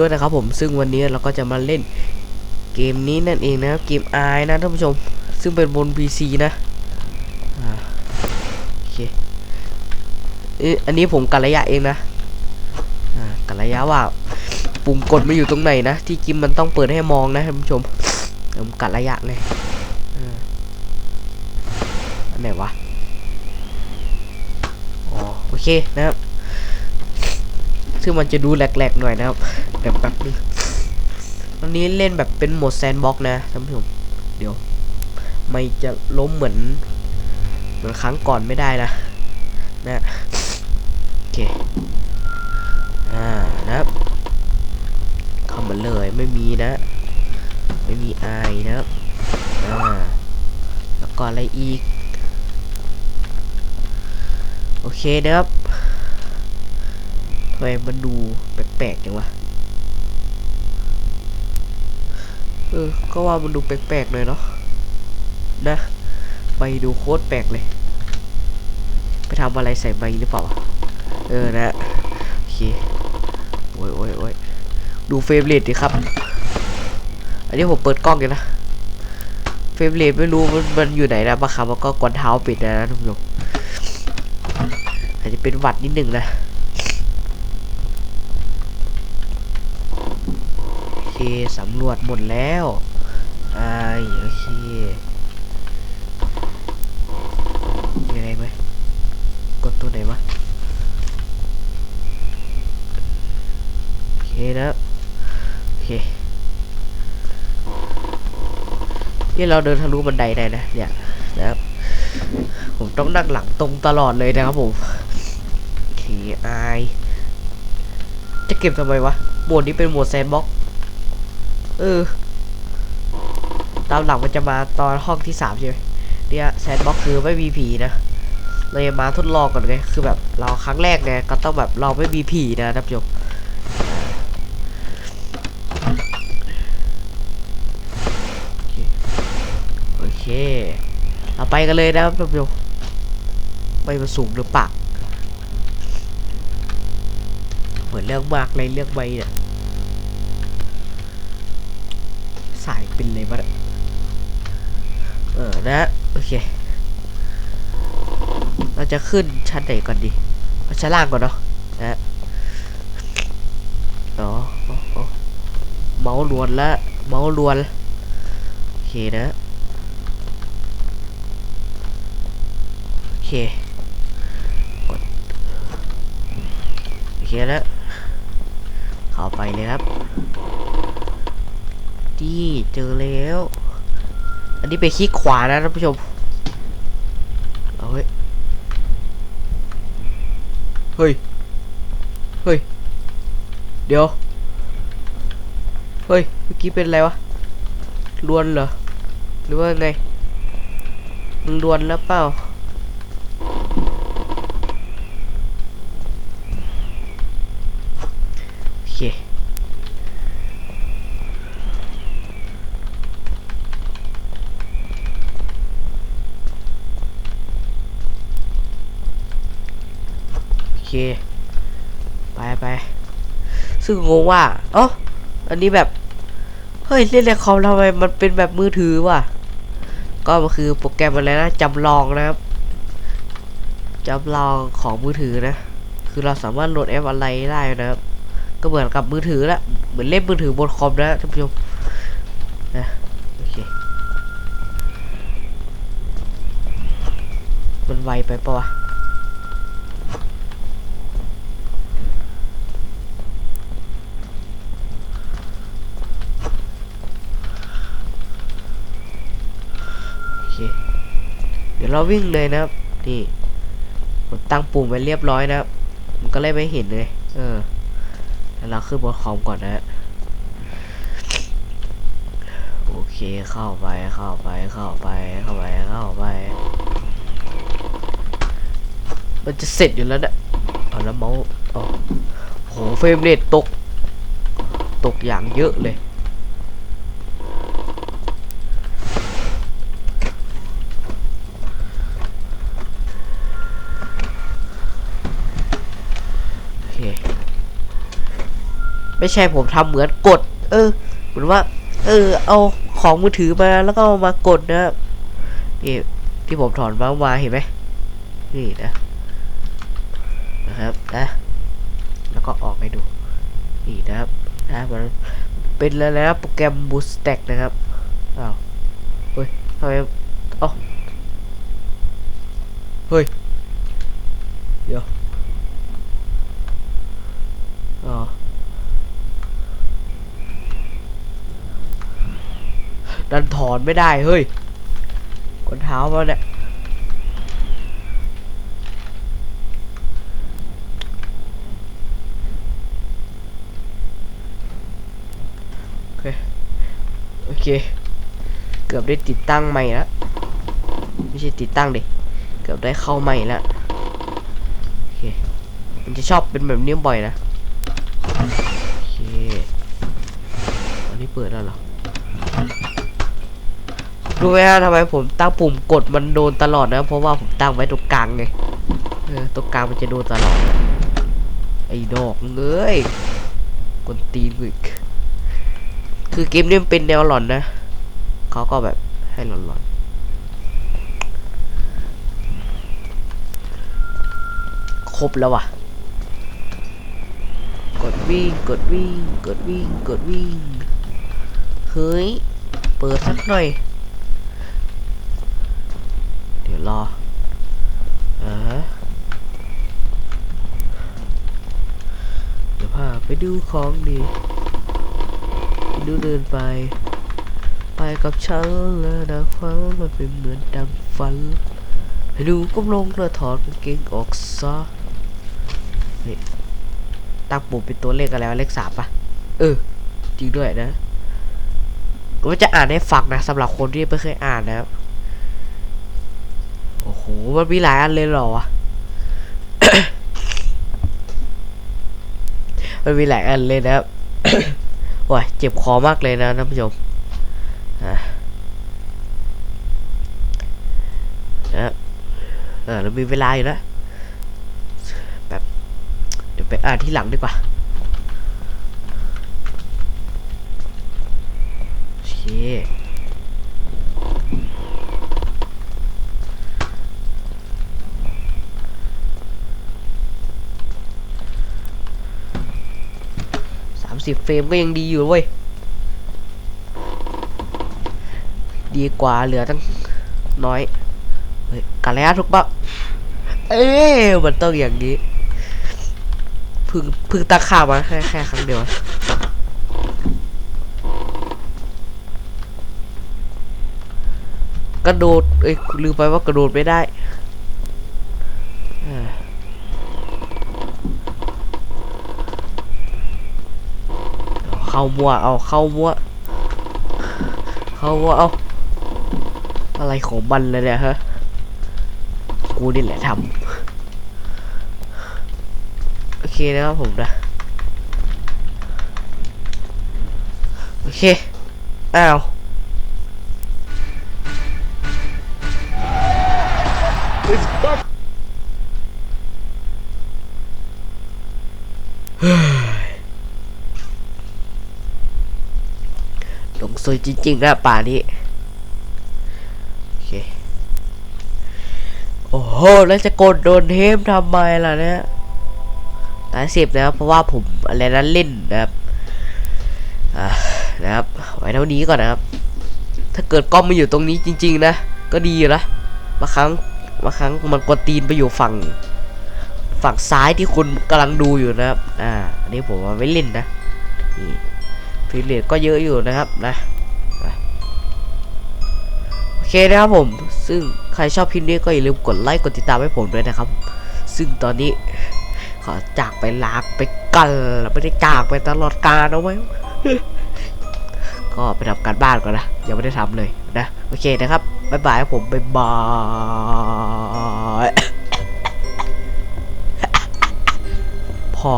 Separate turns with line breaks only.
ด้วยนะครับผมซึ่งวันนี้เราก็จะมาเล่นเกมนี้นั่นเองนะครับเกมไอนะท่านผู้ชม ซึ่งเป็นบน PC นะอ่าโอเคอันนี้ผมกัดระยะเองนะอ่ากัดระยะว่าปุ่มกดมาอยู่ตรงไหนนะ ที่จิมมันต้องเปิดให้มองนะท่านผู้ชมผมกัดระยะเลยอันไหนวะอ๋อโอเคนะครับ ซึ่งมันจะดูแหลกๆหน่อยนะครับ แบบแป๊บนึงวันนี้เล่นแบบเป็นโหมดแซนบ็อกนะท่านผู้ชมเดี๋ยว ไม่จะล้มเหมือน เหมือนครั้งก่อนไม่ได้นะนะโอเคอ่านะครับเข้ามาเลยไม่มีนะ ไม่มีไอนะครับอ่าแล้วก็อะไรอีก โอเคนะครับทำไมมันดูแปลกๆจังวะ เออ ก็ว่ามันดูแปลกๆเลยเนาะ นะไปดูโคตรแปลกเลย ไปทำอะไรใส่ใบหรือเปล่า เออ นะ โอเค โอ้ยโอ้ยโอ้ยดูเฟรมเรทดิครับ อันนี้ผมเปิดกล้องอยู่นะ เฟรมเรทไม่รู้มันมันอยู่ไหนนะบางครั้งมันก็กดเท้าปิดนะท่านผู้ชมอาจจะเป็นหวัดนิดนึงนะ โอเค สำรวจหมดแล้วอ่าโอเคมีอะไรไหมกดตัวไหนวะโอเคนะโอเคนี่เราเดินทะลุบันไดได้นะเนี่ยนะครับผมต้องนั่งหลังตรงตลอดเลยนะครับผมโอเคอายจะเก็บทำไมวะโหมดนี้เป็นโหมดแซนบ็อก เออ ตามหลังมันจะมาตอนห้องที่สามใช่ไหมเนี่ยแซนบ็อกคือไม่มีผีนะเราจะมาทดลองก่อนไงคือแบบเราครั้งแรกไงก็ต้องแบบเราไม่มีผีนะท่านผู้ชมโอเคโอเคเราไปกันเลยนะครับท่านผู้ชมไม่มาสูงหรือปากเหมือนเรื่องมากเลยเรื่องใบเนี่ย สายเป็นเลยบ้างเออนะโอเค เราจะขึ้นชั้นไหนก่อนดีเอาชั้นล่างก่อนเนาะนะอ๋ออ๋ออ๋อเมาส์ลวนละเมาส์ลวนโอเคนะโอเคกดโอเคแล้วเข้าไปเลยครับ นี่เจอแล้ว อันนี้ไปคลิกขวานะท่านผู้ชมเฮ้ย เฮ้ย เฮ้ย เดี๋ยว เฮ้ย เมื่อกี้เป็นอะไรวะลวนเหรอ หรือว่าไงมึงลวนแล้วเปล่า โอเค โอ เค ไปไป ซึ่งงงว่า เอออันนี้แบบ เฮ้ย เล่นในคอมทำไมมันเป็นแบบมือถือวะ ก็มันคือโปรแกรมอะไรนะจำลองนะครับจำลองของมือถือนะ คือเราสามารถโหลดแอปอะไรได้นะครับ ก็เหมือนกับมือถือละ เหมือนเล่นมือถือบนคอมนะท่านผู้ชมนะโอเค มันไวไปปะวะ โอเค เดี๋ ยวเราวิ่งเลยนะครับ นี่ผมตั้งปุ่มไว้เรียบร้อยนะครับ มันก็เลยไม่เห็นเลย เออแล้วเราขึ้นบนคอมก่อนนะฮะโอเคเข้าไปเข้าไปเข้าไปเข้าไปเข้าไป มันจะเสร็จอยู่แล้วเนะเอาแล้วเมาส์อ๋อโหเฟรมเรทตก ตกอย่างเยอะเลย โอเค ไม่ใช่ผมทำเหมือนกด เออ เหมือนว่า เออ เอาของมือถือมาแล้วก็เอามากดนะครับนี่ที่ผมถอนมามาเห็นไหมนี่นะนะครับนะแล้วก็ออกให้ดูนี่นะครับนะมันเป็นแล้วนะโปรแกรม Boost Stack นะครับอ้าวเฮ้ยทำไมเอ้าเฮ้ยเดี๋ยวอ๋อ ดันถอนไม่ได้เฮ้ยกดเท้ามาเนี่ยโอเคโอเค เกือบได้ติดตั้งใหม่แล้วไม่ใช่ติดตั้งดิเกือบได้เข้าใหม่แล้วโอเคมันจะชอบเป็นแบบนี้บ่อยนะโอเคอันนี้เปิดแล้วเหรอ รู้ไหมฮะทำไมผมตั้งปุ่มกดมันโดนตลอดนะ เพราะว่าผมตั้งไว้ตรงกลางไงเออตรงกลางมันจะโดนตลอด ไอ้ดอกเอ้ยกวนตีนกูอีกคือเกมนี้มันเป็นแนวหลอนนะเขาก็แบบให้หลอนๆครบแล้วว่ะกดวิ่งกดวิ่งกดวิ่งกดวิ่งเฮ้ย เปิดสักหน่อย เดี๋ยวรออ่าฮะเดี๋ยวพา ไปดูของดีดูเดินไป ไปกับฉันแล้วนะฟังมันเป็นเหมือนดังฝันให้ดูก้มลงแล้วถอดกางเกงออกซะนี่ตั้งปุ่มเป็นตัวเลขอะไรวะเลขสามปะเออ จริงด้วยนะก็จะอ่านให้ฟังนะสำหรับคนที่ไม่เคยอ่านนะครับโอ้โห มันมีหลายอันเลยเหรอวะ มันมีหลายอันเลยนะครับโอ้ยเจ็บคอมากเลยนะท่านผู้ชมนะเออเรามีเวลาอยู่นะแบบเดี๋ยวไปอ่านที่หลังดีกว่าโอเคิบเฟรมก็ยังดีอยู่เว้ย ดีกว่าเหลือตั้งน้อยเฮ้ยกันแล้วทุกปะเอ๊ะมันต้องอย่างนี้พึ่งพึ่งตาข่าวมาแค่แค่ครั้งเดียวกระโดดเอ้ยลืมไปว่ากระโดดไม่ได้ เข้ามัวเอาเข้ามัวเข้ามัวเอาอะไรของมันเลยเนี่ยฮะกูนี่แหละทำโอเคนะครับผมนะโอเคอ้าว ลงซ วยจริงๆนะป่านี้โอเคโอ้โหแล้วจะกดโดนเทมทำไมล่ะเนี่ยตายสิบนะครับเพราะว่าผมอะไรนั้นเล่นนะครับนะครับ ไว้เท่านี้ก่อนนะครับ ถ้าเกิดกล้องมาอยู่ตรงนี้จริง ๆ นะ ก็ดีนะบางครั้งบางครั้งมันกดตีนไปอยู่ฝั่ง ฝั่งซ้ายที่คุณกำลังดูอยู่นะครับ อ่าอันนี้ผมว่าไม่เล่นนะนี่ฟิลเลตก็เยอะอยู่นะครับนะ เคนะครับผม ซึ่งใครชอบคลิปนี้ก็อย่าลืมกดไลค์กดติดตามให้ผมด้วยนะครับ ซึ่งตอนนี้ขอจากไปลากไปกันไม่ได้จากไปตลอดกาลเอาไว้ก็ไปทำการบ้านก่อนนะยังไม่ได้ทำเลยนะโอเคนะครับบ๊ายบายผมบ๊ายบายพอ